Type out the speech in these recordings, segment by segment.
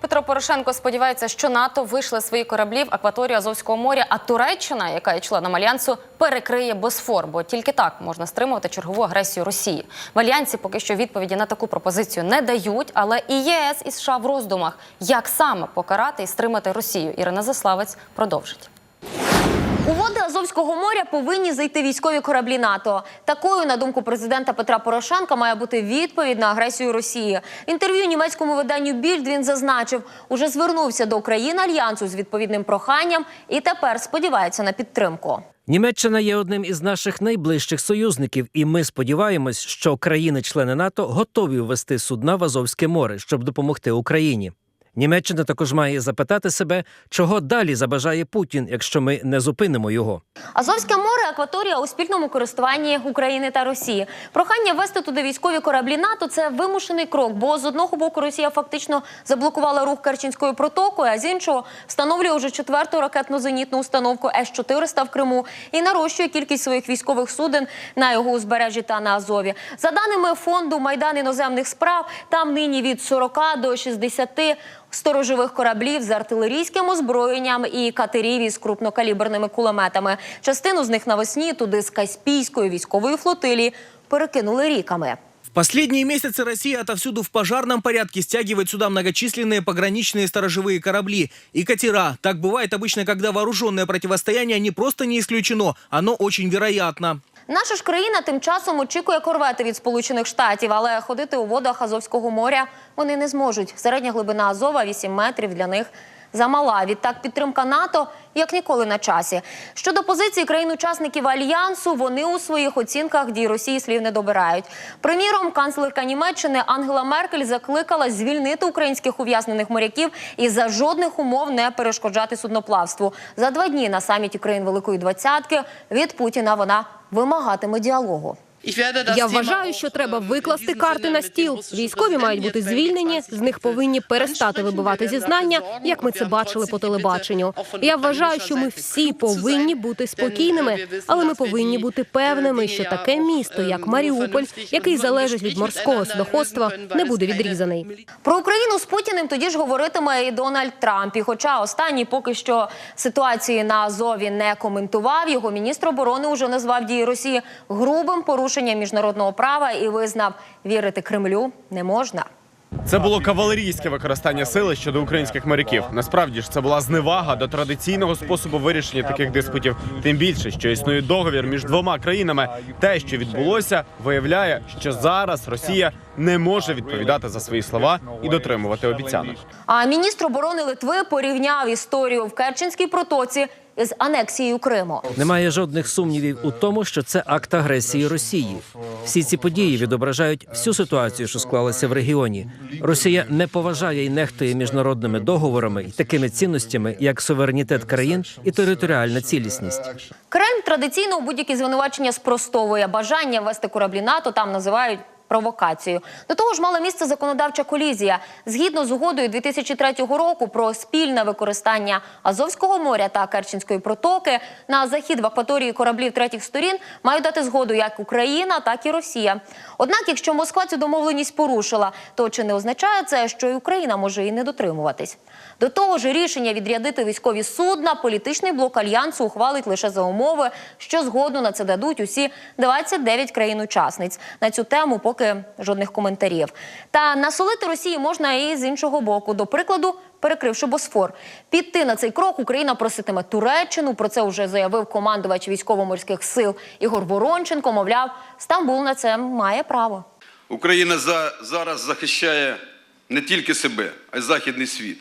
Петро Порошенко сподівається, що НАТО вийшли свої кораблі в акваторію Азовського моря, а Туреччина, яка є членом альянсу, перекриє Босфор, бо тільки так можна стримувати чергову агресію Росії. В альянсі поки що відповіді на таку пропозицію не дають, але і ЄС і США в роздумах, як саме покарати і стримати Росію. Ірина Заславець продовжить. У води Азовського моря повинні зайти військові кораблі НАТО. Такою, на думку президента Петра Порошенка, має бути відповідь на агресію Росії. Інтерв'ю німецькому виданню Більд він зазначив, уже звернувся до країн альянсу з відповідним проханням і тепер сподівається на підтримку. Німеччина є одним із наших найближчих союзників, і ми сподіваємось, що країни-члени НАТО готові ввести судна в Азовське море, щоб допомогти Україні. Німеччина також має запитати себе, чого далі забажає Путін, якщо ми не зупинимо його. Азовське море акваторія у спільному користуванні України та Росії. Прохання ввести туди військові кораблі НАТО це вимушений крок, бо з одного боку Росія фактично заблокувала рух Керченською протокою, а з іншого встановлює уже четверту ракетно-зенітну установку С-400 в Криму і нарощує кількість своїх військових суден на його узбережжі та на Азові. За даними фонду Майдан іноземних справ, там нині від 40 до 60 сторожових кораблів з артилерійським озброєнням і катерів із крупнокаліберними кулеметами. Частину з них навесні туди з Каспійської військової флотилії перекинули ріками. В последние месяцы Россия отовсюду в пожарном порядке стягивает сюда многочисленные пограничные сторожевые корабли и катера. Так бывает обычно, когда вооруженное противостояние не просто не исключено, оно очень вероятно. Наша ж країна тим часом очікує корвети від Сполучених Штатів, але ходити у водах Азовського моря вони не зможуть. Середня глибина Азова 8 метрів для них замала. Відтак підтримка НАТО як ніколи на часі. Щодо позиції країн-учасників альянсу, вони у своїх оцінках дій Росії слів не добирають. Приміром, канцлерка Німеччини Ангела Меркель закликала звільнити українських ув'язнених моряків і за жодних умов не перешкоджати судноплавству. За два дні на саміті країн Великої Двадцятки від Путіна вона вимагатиме діалогу. Я вважаю, що треба викласти карти на стіл. Військові мають бути звільнені, з них повинні перестати вибивати зізнання, як ми це бачили по телебаченню. Я вважаю, що ми всі повинні бути спокійними, але ми повинні бути певними, що таке місто, як Маріуполь, який залежить від морського судоходства, не буде відрізаний. Про Україну з Путіним тоді ж говоритиме і Дональд Трамп. І хоча останній поки що ситуації на Азові не коментував, його міністр оборони уже назвав дії Росії грубим порушенням міжнародного права і визнав, вірити Кремлю не можна. Це було кавалерійське використання сили щодо українських моряків. Насправді ж це була зневага до традиційного способу вирішення таких диспутів. Тим більше, що існує договір між двома країнами. Те, що відбулося, виявляє, що зараз Росія не може відповідати за свої слова і дотримувати обіцянок. А міністр оборони Литви порівняв історію в Керченській протоці із анексією Криму. Немає жодних сумнівів у тому, що це акт агресії Росії. Всі ці події відображають всю ситуацію, що склалася в регіоні. Росія не поважає і нехтує міжнародними договорами і такими цінностями, як суверенітет країн і територіальна цілісність. Кремль традиційно у будь-які звинувачення спростовує. Бажання вести кораблі НАТО там називають провокацією. До того ж, мала місце законодавча колізія. Згідно з угодою 2003 року про спільне використання Азовського моря та Керченської протоки на захід в акваторії кораблів третіх сторін мають дати згоду як Україна, так і Росія. Однак, якщо Москва цю домовленість порушила, то чи не означає це, що і Україна може і не дотримуватись? До того ж, рішення відрядити військові судна політичний блок альянсу ухвалить лише за умови, що згоду на це дадуть усі 29 країн-учасниць. На цю тему поки жодних коментарів. Та насолити Росії можна і з іншого боку. До прикладу, перекривши Босфор. Піти на цей крок Україна проситиме Туреччину. Про це вже заявив командувач військово-морських сил Ігор Воронченко. Мовляв, Стамбул на це має право. Україна за, зараз захищає не тільки себе, а й західний світ.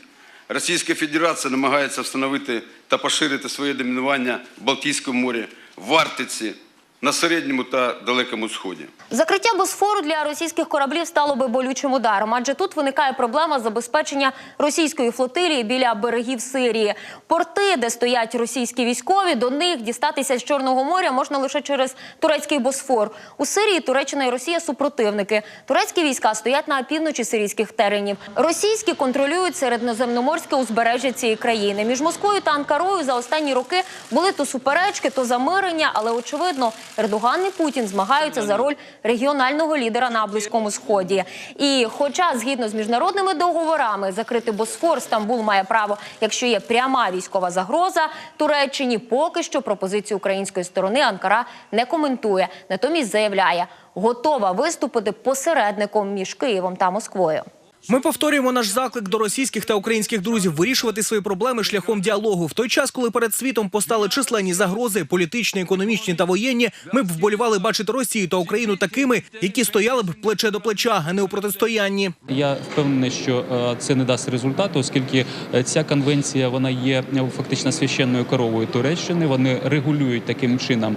Російська Федерація намагається встановити та поширити своє домінування в Балтійському морі, в Арктиці, на середньому та далекому сході. Закриття Босфору для російських кораблів стало би болючим ударом, адже тут виникає проблема забезпечення російської флотилії біля берегів Сирії. Порти, де стоять російські військові, до них дістатися з Чорного моря можна лише через турецький Босфор. У Сирії Туреччина і Росія супротивники. Турецькі війська стоять на півночі сирійських теренів. Російські контролюють середньоземноморське узбережжя цієї країни. Між Москвою та Анкарою за останні роки були то суперечки, то замирення, але очевидно, Ердоган і Путін змагаються за роль регіонального лідера на близькому сході. І, хоча згідно з міжнародними договорами закрити Босфор Стамбул має право, якщо є пряма військова загроза Туреччині, поки що пропозицію української сторони Анкара не коментує. Натомість заявляє, готова виступити посередником між Києвом та Москвою. Ми повторюємо наш заклик до російських та українських друзів вирішувати свої проблеми шляхом діалогу. В той час, коли перед світом постали численні загрози, політичні, економічні та воєнні, ми б вболівали бачити Росію та Україну такими, які стояли б плече до плеча, а не у протистоянні. Я впевнений, що е, це не дасть результату, оскільки е, ця конвенція вона є е, фактично священною коровою Туреччини. Вони регулюють таким чином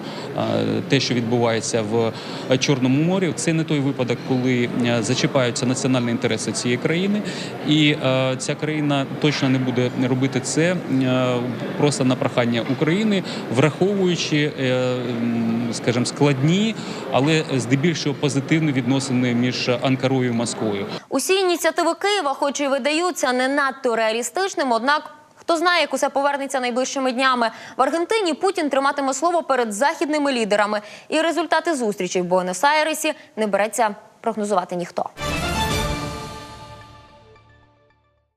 те, що відбувається в Чорному морі. Це не той випадок, коли зачіпаються національні інтереси цієї країни, і е, ця країна точно не буде робити це е, просто на прохання України, враховуючи, е, скажімо, складні, але здебільшого позитивні відносини між Анкарою і Москвою. Усі ініціативи Києва, хоч і видаються не надто реалістичними, однак. Хто знає, як усе повернеться найближчими днями в Аргентині? Путін триматиме слово перед західними лідерами, і результати зустрічей в Буенос-Айресі не береться прогнозувати ніхто.